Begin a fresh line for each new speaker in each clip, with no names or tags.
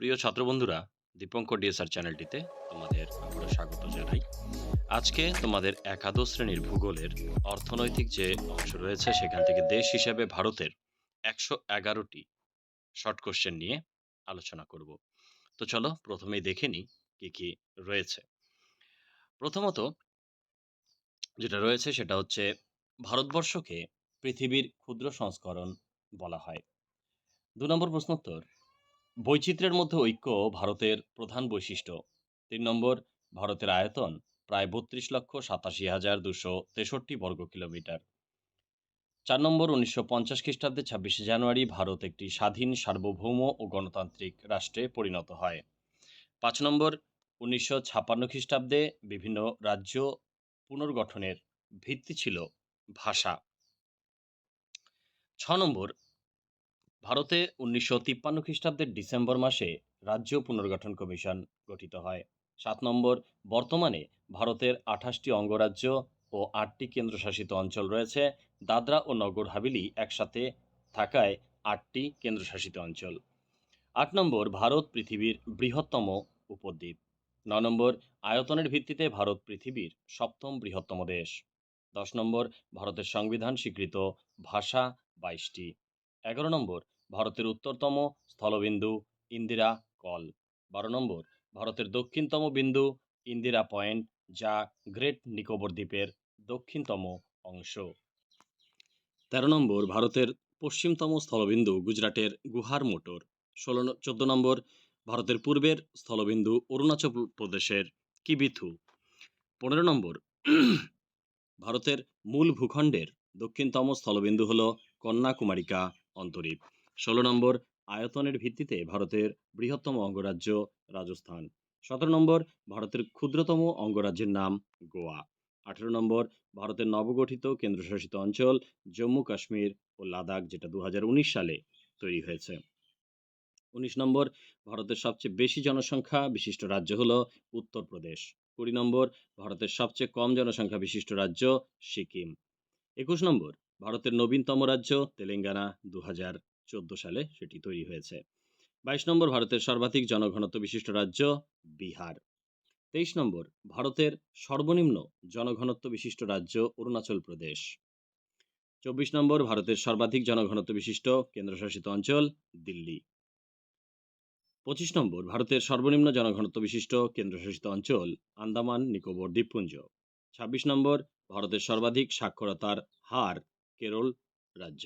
প্রিয় ছাত্র বন্ধুরা দীপঙ্কর ডিএসআর চ্যানেলটিতে তোমাদের আবারও স্বাগত জানাই। আজকে তোমাদের একাদশ শ্রেণির ভূগোলের অর্থনৈতিক যে অংশ রয়েছে, সেখান থেকে দেশ হিসেবে ভারতের একশো এগারোটি শর্ট কোশ্চেন নিয়ে আলোচনা করব। তো চলো প্রথমেই দেখে নিই কী কী রয়েছে। প্রথমত যেটা রয়েছে, সেটা হচ্ছে ভারতবর্ষকে পৃথিবীর ক্ষুদ্র সংস্করণ বলা হয়। দু নম্বর প্রশ্নোত্তর বৈচিত্র্যের মধ্যে ঐক্য ভারতের প্রধান বৈশিষ্ট্য। তিন নম্বর, ভারতের আয়তন প্রায় বত্রিশ লক্ষ সাতাশি হাজার দুশো তেষট্টি বর্গ কিলোমিটার। চার নম্বর, উনিশশো পঞ্চাশ খ্রিস্টাব্দে ছাব্বিশে জানুয়ারি ভারত একটি স্বাধীন, সার্বভৌম ও গণতান্ত্রিক রাষ্ট্রে পরিণত হয়। পাঁচ নম্বর, উনিশশো ছাপান্ন খ্রিস্টাব্দে বিভিন্ন রাজ্য পুনর্গঠনের ভিত্তি ছিল ভাষা। ছ নম্বর ভারতে উনিশশো তিপ্পান্ন খ্রিস্টাব্দের ডিসেম্বর মাসে রাজ্য পুনর্গঠন কমিশন গঠিত হয়। সাত নম্বর, বর্তমানে ভারতের আঠাশটি অঙ্গরাজ্য ও আটটি কেন্দ্রশাসিত অঞ্চল রয়েছে। দাদরা ও নগর হাভেলি একসাথে থাকায় আটটি কেন্দ্রশাসিত অঞ্চল। আট নম্বর, ভারত পৃথিবীর বৃহত্তম উপদ্বীপ। ন নম্বর, আয়তনের ভিত্তিতে ভারত পৃথিবীর সপ্তম বৃহত্তম দেশ। দশ নম্বর, ভারতের সংবিধান স্বীকৃত ভাষা বাইশটি। এগারো নম্বর, ভারতের উত্তরতম স্থলবিন্দু ইন্দিরা কল। বারো নম্বর, ভারতের দক্ষিণতম বিন্দু ইন্দিরা পয়েন্ট, যা গ্রেট নিকোবর দ্বীপের দক্ষিণতম অংশ। তেরো নম্বর, ভারতের পশ্চিমতম স্থলবিন্দু গুজরাটের গুহার মোটর। ষোলো চোদ্দ নম্বর, ভারতের পূর্বের স্থলবিন্দু অরুণাচল প্রদেশের কিবিথু। পনেরো নম্বর, ভারতের মূল ভূখণ্ডের দক্ষিণতম স্থলবিন্দু হল কন্যাকুমারিকা। অন্তরীপ। ষোলো নম্বর, আয়তনের ভিত্তিতে ভারতের বৃহত্তম অঙ্গরাজ্য রাজস্থান। সতেরো নম্বর, ভারতের ক্ষুদ্রতম অঙ্গরাজ্যের নাম গোয়া। আঠেরো নম্বর, ভারতের নবগঠিত কেন্দ্রশাসিত অঞ্চল জম্মু কাশ্মীর ও লাদাখ, যেটা দু হাজার উনিশ সালে তৈরি হয়েছে। উনিশ নম্বর, ভারতের সবচেয়ে বেশি জনসংখ্যা বিশিষ্ট রাজ্য হল উত্তরপ্রদেশ। কুড়ি নম্বর, ভারতের সবচেয়ে কম জনসংখ্যা বিশিষ্ট রাজ্য সিকিম। একুশ নম্বর ভারতের নবীনতম রাজ্য তেলেঙ্গানা দু চোদ্দ সালে সেটি তৈরি হয়েছে। বাইশ নম্বর ভারতের সর্বাধিক জনঘনত্ব বিশিষ্ট রাজ্য বিহার। তেইশ নম্বর ভারতের সর্বনিম্ন জনঘনত্ব বিশিষ্ট রাজ্য অরুণাচল প্রদেশ। চব্বিশ নম্বর ভারতের সর্বাধিক জনঘনত্ব বিশিষ্ট কেন্দ্রশাসিত অঞ্চল দিল্লি। পঁচিশ নম্বর ভারতের সর্বনিম্ন জনঘনত্ব বিশিষ্ট কেন্দ্রশাসিত অঞ্চল আন্দামান নিকোবর দ্বীপপুঞ্জ। ছাব্বিশ নম্বর ভারতের সর্বাধিক সাক্ষরতার হার কেরল রাজ্য।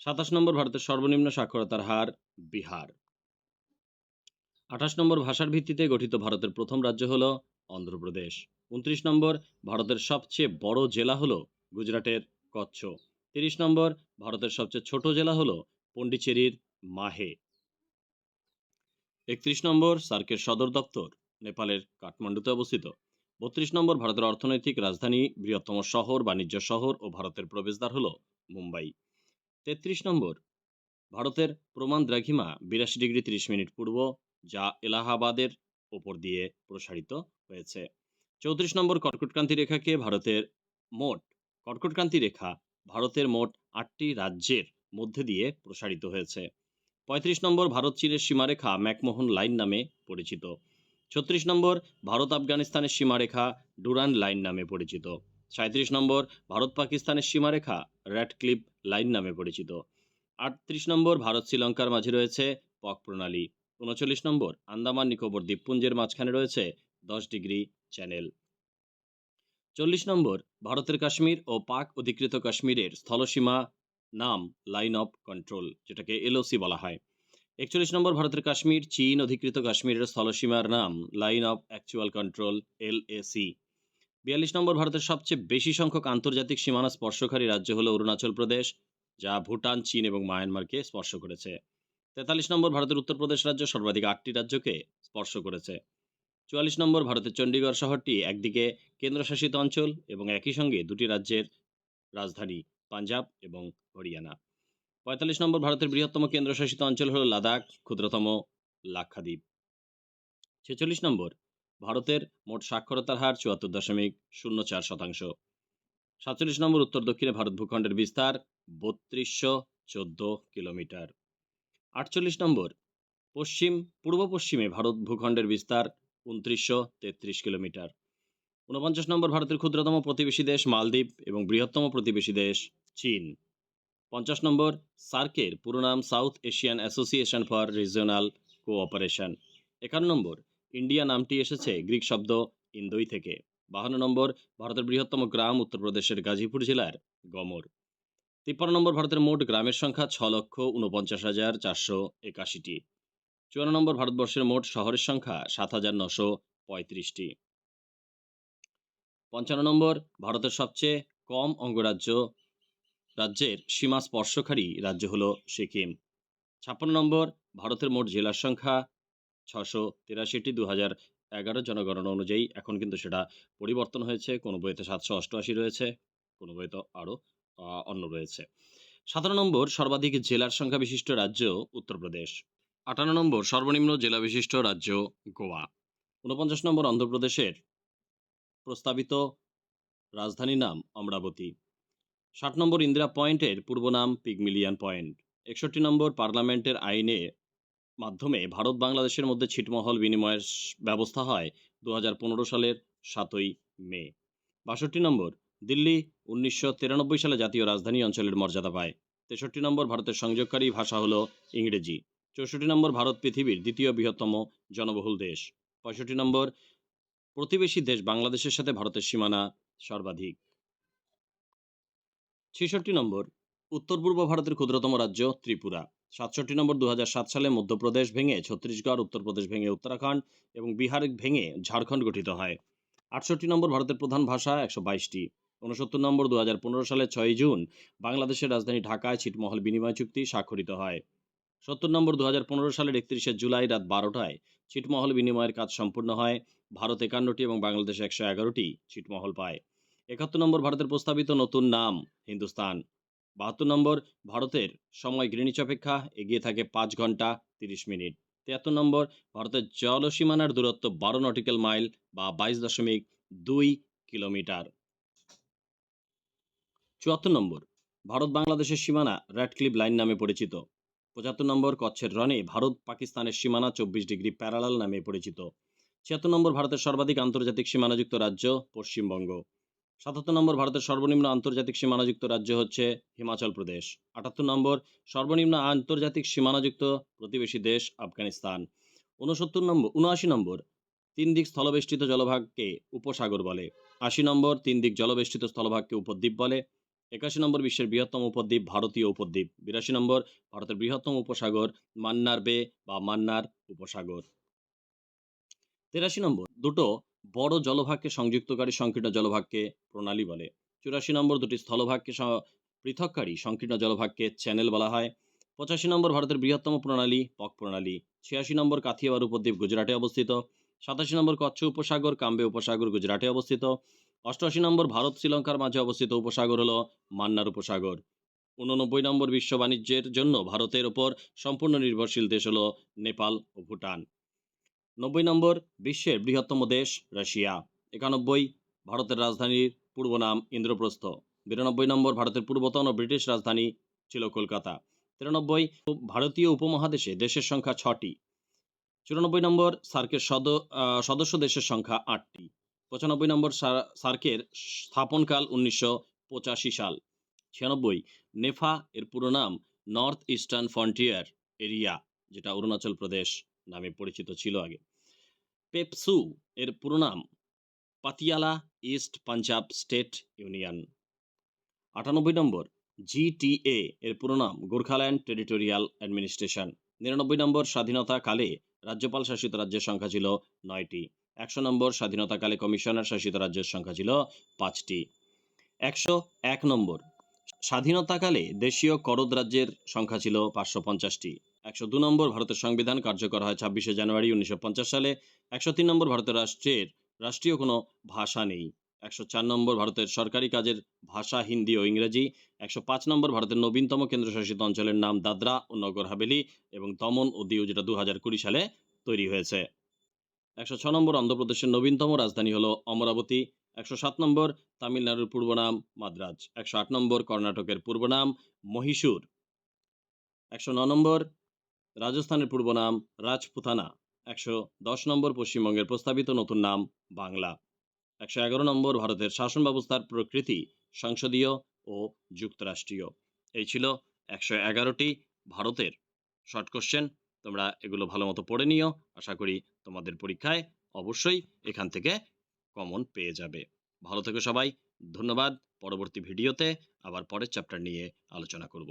সাতাশ নম্বর ভারতের সর্বনিম্ন সাক্ষরতার হার বিহার। আঠাশ নম্বর ভাষার ভিত্তিতে গঠিত ভারতের প্রথম রাজ্য হল অন্ধ্রপ্রদেশ। উনত্রিশ নম্বর ভারতের সবচেয়ে বড় জেলা হল গুজরাটের কচ্ছ। তিরিশ নম্বর ভারতের সবচেয়ে ছোট জেলা হল পন্ডিচেরির মাহে। একত্রিশ নম্বর সার্কের সদর দপ্তর, নেপালের কাঠমান্ডুতে অবস্থিত। বত্রিশ নম্বর ভারতের অর্থনৈতিক রাজধানী, বৃহত্তম শহর, বাণিজ্য শহর ও ভারতের প্রবেশদ্বার হল মুম্বাই। তেত্রিশ নম্বর, ভারতের প্রমাণ দ্রাঘিমা বিরাশি ডিগ্রি তিরিশ মিনিট পূর্ব, যা এলাহাবাদের ওপর দিয়ে প্রসারিত হয়েছে। চৌত্রিশ নম্বর কর্কটক্রান্তি রেখাকে ভারতের মোট কর্কটক্রান্তি রেখা ভারতের মোট আটটি রাজ্যের মধ্যে দিয়ে প্রসারিত হয়েছে। পঁয়ত্রিশ নম্বর ভারত চীনের সীমারেখা ম্যাকমোহন লাইন নামে পরিচিত। ছত্রিশ নম্বর, ভারত আফগানিস্তানের সীমারেখা, ডুরান লাইন নামে পরিচিত। সাঁত্রিশ নম্বর, ভারত পাকিস্তানের সীমারেখা র্যাডক্লিপ লাইন নামে পরিচিত। আটত্রিশ নম্বর, ভারত শ্রীলঙ্কার মাঝে রয়েছে পক প্রণালী। উনচল্লিশ নম্বর, আন্দামান নিকোবর দ্বীপপুঞ্জের মাঝখানে রয়েছে দশ ডিগ্রি চ্যানেল। চল্লিশ নম্বর, ভারতের কাশ্মীর ও পাক অধিকৃত কাশ্মীরের স্থলসীমা নাম লাইন অফ কন্ট্রোল যেটাকে এলওসি বলা হয়। একচল্লিশ নম্বর ভারতের কাশ্মীর, চীন অধিকৃত কাশ্মীরের স্থলসীমার নাম, Line of Actual Control LAC বিয়াল্লিশ নম্বর ভারতের সবচেয়ে বেশি সংখ্যক আন্তর্জাতিক সীমানা স্পর্শকারী রাজ্য হল অরুণাচল প্রদেশ, যা ভুটান, চীন এবং মায়ানমারকে স্পর্শ করেছে। তেতাল্লিশ নম্বর ভারতের উত্তরপ্রদেশ রাজ্য সর্বাধিক আটটি রাজ্যকে স্পর্শ করেছে। চুয়াল্লিশ নম্বর ভারতের চণ্ডীগড় শহরটি একদিকে কেন্দ্রশাসিত অঞ্চল এবং একই সঙ্গে দুটি রাজ্যের রাজধানী, পাঞ্জাব এবং হরিয়ানা। পঁয়তাল্লিশ নম্বর ভারতের বৃহত্তম কেন্দ্রশাসিত অঞ্চল হল লাদাখ, ক্ষুদ্রতম লাক্ষাদ্বীপ। ছেচল্লিশ নম্বর, ভারতের মোট সাক্ষরতার হার চুয়াত্তর দশমিক শূন্য চার শতাংশ। সাতচল্লিশ নম্বর, উত্তর দক্ষিণে ভারত ভূখণ্ডের বিস্তার বত্রিশশো চোদ্দ কিলোমিটার। আটচল্লিশ নম্বর, পশ্চিম, পূর্ব পশ্চিমে ভারত ভূখণ্ডের বিস্তার উনত্রিশশো তেত্রিশ কিলোমিটার। ঊনপঞ্চাশ নম্বর, ভারতের ক্ষুদ্রতম প্রতিবেশী দেশ মালদ্বীপ এবং বৃহত্তম প্রতিবেশী দেশ চীন। পঞ্চাশ নম্বর, সার্কের পুরো নাম South Asian Association for Regional Cooperation. একান্ন নম্বর, ইন্ডিয়া নামটি এসেছে গ্রিক শব্দ ইন্দোই থেকে। বাহান্ন নম্বর, ভারতের বৃহত্তম গ্রাম উত্তরপ্রদেশের গাজীপুর জেলার গমর। তিপ্পান্ন নম্বর, ভারতের মোট গ্রামের সংখ্যা ছ লক্ষ উনপঞ্চাশ হাজার চারশো একাশিটি। চুয়ান্ন নম্বর, ভারতবর্ষের মোট শহরের সংখ্যা সাত হাজার নশো পঁয়ত্রিশটি। পঞ্চান্ন নম্বর, ভারতের সবচেয়ে কম অঙ্গরাজ্য রাজ্যের সীমা স্পর্শকারী রাজ্য হল সিকিম। ছাপ্পান্ন নম্বর, ভারতের মোট জেলার সংখ্যা ছশো তিরাশিটি। দু হাজার এগারো জনগণনা অনুযায়ী এখন কিন্তু সেটা পরিবর্তন হয়েছে। কোনো বইতে সাতশো অষ্টআশি রয়েছে, কোনো বইতে আরও অন্য রয়েছে। সাতান্ন নম্বর, সর্বাধিক জেলার সংখ্যা বিশিষ্ট রাজ্য উত্তরপ্রদেশ। আটান্ন নম্বর, সর্বনিম্ন জেলা বিশিষ্ট রাজ্য গোয়া। ঊনপঞ্চাশ নম্বর, অন্ধ্রপ্রদেশের প্রস্তাবিত রাজধানী নাম অমরাবতী। ষাট নম্বর ইন্দিরা পয়েন্টের পূর্ব নাম পিগমিলিয়ান পয়েন্ট। একষট্টি নম্বর পার্লামেন্টের আইনে মাধ্যমে ভারত বাংলাদেশের মধ্যে ছিটমহল বিনিময়ের ব্যবস্থা হয় দু হাজার পনেরো সালের সাতই মে। বাষট্টি নম্বর, দিল্লি উনিশশো তিরানব্বই সালে জাতীয় রাজধানী অঞ্চলের মর্যাদা পায়। তেষট্টি নম্বর, ভারতের সংযোগকারী ভাষা হলো ইংরেজি। চৌষট্টি নম্বর, ভারত পৃথিবীর দ্বিতীয় বৃহত্তম জনবহুল দেশ। পঁয়ষট্টি নম্বর, প্রতিবেশী দেশ বাংলাদেশের সাথে ভারতের সীমানা সর্বাধিক। ছেষট্টি নম্বর, উত্তর পূর্ব ভারতের ক্ষুদ্রতম রাজ্য ত্রিপুরা। সাতষট্টি নম্বর দু হাজার সাত সালে মধ্যপ্রদেশ ভেঙে ছত্তিশগড় উত্তরপ্রদেশ ভেঙে উত্তরাখণ্ড এবং বিহার ভেঙে ঝাড়খণ্ড গঠিত হয়। আটষট্টি নম্বর, ভারতের প্রধান ভাষা একশো বাইশটি। উনসত্তর নম্বর দু হাজার পনেরো সালে ছয় জুন বাংলাদেশের রাজধানী ঢাকায় ছিটমহল বিনিময় চুক্তি স্বাক্ষরিত হয়। সত্তর নম্বর দু হাজার পনেরো সালের একত্রিশে জুলাই রাত বারোটায় ছিটমহল বিনিময়ের কাজ সম্পূর্ণ হয়। ভারত একান্নটি এবং বাংলাদেশ একশো এগারোটি ছিটমহল পায়। একাত্তর নম্বর ভারতের প্রস্তাবিত নতুন নাম, হিন্দুস্তান। বাহাত্তর নম্বর ভারতের সময় গ্রিনিচ অপেক্ষা, এগিয়ে থাকে পাঁচ ঘণ্টা তিরিশ মিনিট। তিয়াত্তর নম্বর ভারতের জলসীমানার দূরত্ব বারো নটিক্যাল মাইল বা বাইশ দশমিক দুই কিলোমিটার। চুয়াত্তর নম্বর ভারত বাংলাদেশের সীমানা র্যাডক্লিপ লাইন নামে পরিচিত। পঁচাত্তর নম্বর কচ্ছের রনে ভারত পাকিস্তানের সীমানা চব্বিশ ডিগ্রি প্যারালাল নামে পরিচিত। ছিয়াত্তর নম্বর ভারতের সর্বাধিক আন্তর্জাতিক সীমানাযুক্ত রাজ্য পশ্চিমবঙ্গ। সাতাত্তর নম্বর ভারতের সর্বনিম্ন আন্তর্জাতিক সীমানাযুক্ত রাজ্য হচ্ছে হিমাচল প্রদেশ। আটাত্তর নম্বর সর্বনিম্ন আন্তর্জাতিক সীমানাযুক্ত প্রতিবেশী দেশ আফগানিস্তান। উনসত্তর নম্বর উনআশি নম্বর তিন দিক স্থলবেষ্টিত জলভাগকে উপসাগর বলে। আশি নম্বর তিন দিক জলবেষ্টিত স্থলভাগকে উপদ্বীপ বলে। একাশি নম্বর বিশ্বের বৃহত্তম উপদ্বীপ ভারতীয় উপদ্বীপ। বিরাশি নম্বর ভারতের বৃহত্তম উপসাগর মান্নার বে বা মান্নার উপসাগর। তেরাশি নম্বর, দুটো বড় জলভাগকে সংযুক্তকারী সংকীর্ণ জলভাগকে প্রণালী বলে। চুরাশি নম্বর দুটি স্থলভাগকে পৃথককারী সংকীর্ণ জলভাগকে চ্যানেল বলা হয়। পঁচাশি নম্বর ভারতের বৃহত্তম প্রণালী, পক প্রণালী। ছিয়াশি নম্বর কাথিয়াবার উপদ্বীপ গুজরাটে অবস্থিত। সাতাশি নম্বর কচ্ছ উপসাগর, কাম্বে উপসাগর গুজরাটে অবস্থিত। অষ্টআশি নম্বর ভারত শ্রীলঙ্কার মাঝে অবস্থিত উপসাগর হল মান্নার উপসাগর। উননব্বই নম্বর বিশ্ব বাণিজ্যের জন্য ভারতের ওপর সম্পূর্ণ নির্ভরশীল দেশ হল নেপাল ও ভুটান। নব্বই নম্বর, বিশ্বের বৃহত্তম দেশ, রাশিয়া। একানব্বই, ভারতের রাজধানীর পূর্ব নাম ইন্দ্রপ্রস্থ। বিরানব্বই নম্বর, ভারতের পূর্বতন ও ব্রিটিশ রাজধানী ছিল কলকাতা। তিরানব্বই, ভারতীয় উপমহাদেশে দেশের সংখ্যা ছটি। চুরানব্বই নম্বর, সার্কের সদ সদস্য দেশের সংখ্যা আটটি। পঁচানব্বই নম্বর সার্কের স্থাপনকাল উনিশশো পঁচাশি সাল। ছিয়ানব্বই, নেফা এর পুরো নাম নর্থ ইস্টার্ন ফ্রন্টিয়ার এরিয়া যেটা অরুণাচল প্রদেশ নামে পরিচিত ছিল আগে। পেপসু এর পুরো নাম। Patiala East Punjab State Union আটানব্বই নম্বর জিটিএ এর পুরো নাম গোর্খাল্যান্ড টেরিটোরিয়াল অ্যাডমিনিস্ট্রেশন নিরানব্বই নম্বর, স্বাধীনতা কালে রাজ্যপাল শাসিত রাজ্যের সংখ্যা ছিল নয়টি। একশো নম্বর স্বাধীনতাকালে কমিশনার শাসিত রাজ্যের সংখ্যা ছিল পাঁচটি। একশো এক নম্বর স্বাধীনতাকালে দেশীয় করদ রাজ্যের সংখ্যা ছিল পাঁচশো পঞ্চাশটি। একশো দু নম্বর ভারতের সংবিধান কার্যকর হয় ছাব্বিশে জানুয়ারি উনিশশো পঞ্চাশ সালে। একশো তিন নম্বর ভারতের রাষ্ট্রের রাষ্ট্রীয় কোনো ভাষা নেই। একশো চার নম্বর ভারতের সরকারি কাজের ভাষা হিন্দি ও ইংরেজি। একশো পাঁচ নম্বর ভারতের নবীনতম কেন্দ্রশাসিত অঞ্চলের নাম দাদরা ও নগর হাভেলি এবং দমন ও দিউ যেটা দু কুড়ি সালে তৈরি হয়েছে। একশো ছ নম্বর অন্ধ্রপ্রদেশের নবীনতম রাজধানী হলো অমরাবতী। একশো সাত নম্বর তামিলনাড়ুর পূর্ব নাম মাদ্রাজ। একশো আট নম্বর কর্ণাটকের পূর্ব নাম মহীশূর। একশো ন নম্বর রাজস্থানের পূর্ব নাম রাজপুতানা, একশো দশ নম্বর পশ্চিমবঙ্গের প্রস্তাবিত নতুন নাম বাংলা। একশো এগারো নম্বর ভারতের শাসন ব্যবস্থার প্রকৃতি সংসদীয় ও যুক্তরাষ্ট্রীয়। এই ছিল একশো এগারোটি ভারতের শর্ট কোশ্চেন তোমরা এগুলো ভালো মতো পড়ে নিও। আশা করি তোমাদের পরীক্ষায় অবশ্যই এখান থেকে কমন পেয়ে যাবে। ভালো থেকো সবাই। ধন্যবাদ। পরবর্তী ভিডিওতে আবার পরের চ্যাপ্টার নিয়ে আলোচনা করব।